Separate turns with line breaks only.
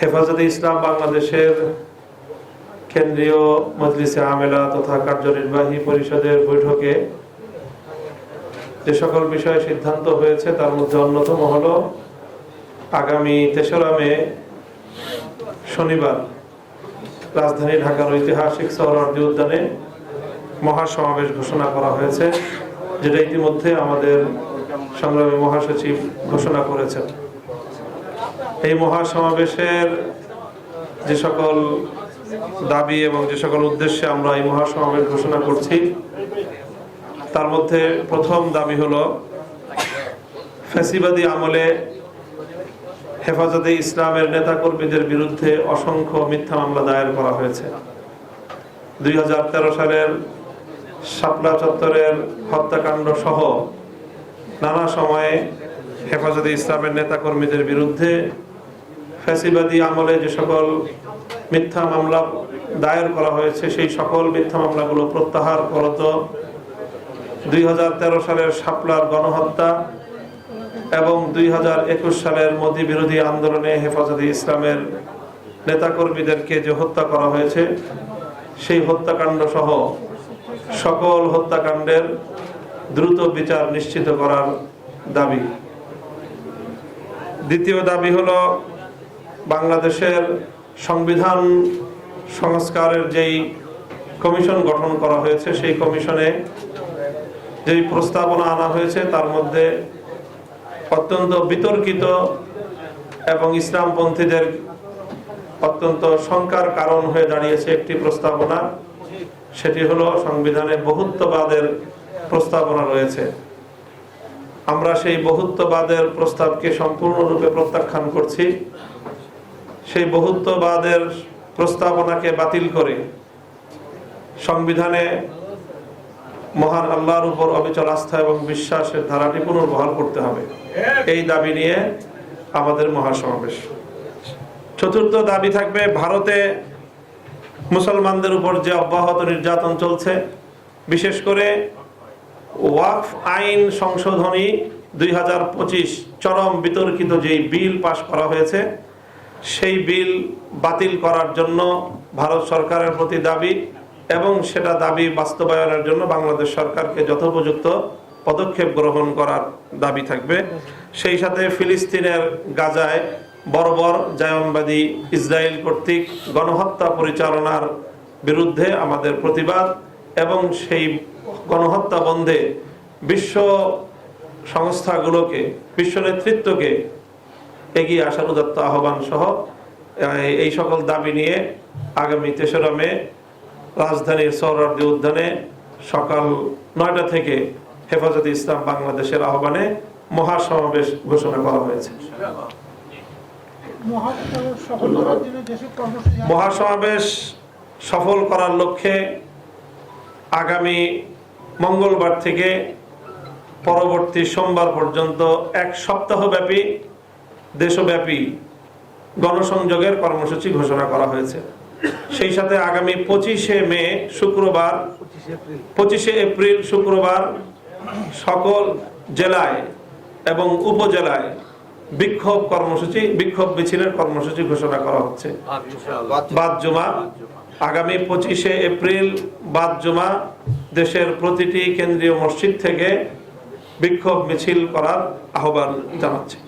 হেফাজতে ইসলাম বাংলাদেশের কেন্দ্রীয় মজলিসে আমেলা তথা কার্যনির্বাহী পরিষদের বৈঠকে যে সকল বিষয়ে সিদ্ধান্ত হয়েছে, তার মধ্যে অন্যতম হল আগামী তেসরা মে শনিবার রাজধানী ঢাকার ঐতিহাসিক সোহরাওয়ার্দী উদ্যানে মহাসমাবেশ ঘোষণা করা হয়েছে, যেটা ইতিমধ্যে আমাদের সংগ্রামী মহাসচিব ঘোষণা করেছেন। এই মহাসমাবেশের যে সকল দাবি এবং যে সকল উদ্দেশ্যে আমরা এই মহাসমাবেশ ঘোষণা করছি, তার মধ্যে প্রথম দাবি হলো, ফ্যাসিবাদী আমলে হেফাজতে ইসলামের নেতাকর্মীদের বিরুদ্ধে অসংখ্য মিথ্যা মামলা দায়ের করা হয়েছে। দুই হাজার তেরো সালের শাপলা চত্বরের হত্যাকাণ্ড সহ নানা সময়ে হেফাজতে ইসলামের নেতাকর্মীদের বিরুদ্ধে ফ্যাসিবাদী আমলে যে সকল মিথ্যা মামলা দায়ের করা হয়েছে, সেই সকল মিথ্যা মামলাগুলো প্রত্যাহার করত দুই হাজার তেরো সালের শাপলার গণহত্যা এবং দুই হাজার একুশ সালের মোদী বিরোধী আন্দোলনে হেফাজতে ইসলামের নেতাকর্মীদেরকে যে হত্যা করা হয়েছে, সেই হত্যাকাণ্ড সহ সকল হত্যাকাণ্ডের দ্রুত বিচার নিশ্চিত করার দাবি। দ্বিতীয় দাবি হলো বাংলাদেশের সংবিধান সংস্কারের যেই কমিশন গঠন করা হয়েছে, সেই কমিশনে যেই প্রস্তাবনা আনা হয়েছে, তার মধ্যে অত্যন্ত বিতর্কিত এবং ইসলামপন্থীদের অত্যন্ত শঙ্কার কারণ হয়ে দাঁড়িয়েছে একটি প্রস্তাবনা। সেটি হলো, সংবিধানে বহুত্ববাদের প্রস্তাবনা রয়েছে। আমরা সেই বহুত্ববাদের প্রস্তাবকে সম্পূর্ণরূপে প্রত্যাখ্যান করছি। সেই বহুত্ববাদের প্রস্তাবনাকে বাতিল করে সংবিধানে মহান আল্লাহর উপর অবিচল আস্থা এবং বিশ্বাসের ধারাটি পুনর্বহাল করতে হবে। এই দাবি নিয়ে আমাদের মহাসমাবেশ। চতুর্থ দাবি থাকবে, ভারতে মুসলমানদের উপর যে অব্যাহত নির্যাতন চলছে, বিশেষ করে ওয়াকফ আইন সংশোধনী দুই হাজার পঁচিশ চরম বিতর্কিত যেই বিল পাশ করা হয়েছে সেই বিল বাতিল করার জন্য ভারত সরকারের প্রতি দাবি এবং সেটা দাবি বাস্তবায়নের জন্য বাংলাদেশ সরকারকে যথোপযুক্ত পদক্ষেপ গ্রহণ করার দাবি থাকবে। সেই সাথে ফিলিস্তিনের গাজায় বর্বর জায়নবাদী ইসরায়েল কর্তৃক গণহত্যা পরিচালনার বিরুদ্ধে আমাদের প্রতিবাদ এবং সেই গণহত্যা বন্ধে বিশ্ব সংস্থাগুলোকে, বিশ্ব নেতৃত্বকে এগিয়ে আসার উদাত্ত আহ্বান সহ এই- সকল দাবি নিয়ে আগামী তেসরা মে রাজধানীর সৌরার্দি উদ্যানে সকাল নয়টা থেকে হেফাজতে ইসলাম বাংলাদেশের আহ্বানে মহাসমাবেশ ঘোষণা করা হয়েছে। মহাসমাবেশ সফল করার লক্ষ্যে আগামী মঙ্গলবার থেকে পরবর্তী সোমবার পর্যন্ত এক সপ্তাহব্যাপী দেশব্যাপী গণসংযোগের কর্মসূচি ঘোষণা করা হয়েছে। সেই সাথে আগামী পঁচিশে মে শুক্রবার, পঁচিশে এপ্রিল শুক্রবার সকল জেলায় এবং উপজেলায় বিক্ষোভ কর্মসূচি, বিক্ষোভ মিছিলের কর্মসূচি ঘোষণা করা হচ্ছে। বাদ আগামী পঁচিশে এপ্রিল বাদ জুমা দেশের প্রতিটি কেন্দ্রীয় মসজিদ থেকে বিক্ষোভ মিছিল করার আহ্বান জানাচ্ছে।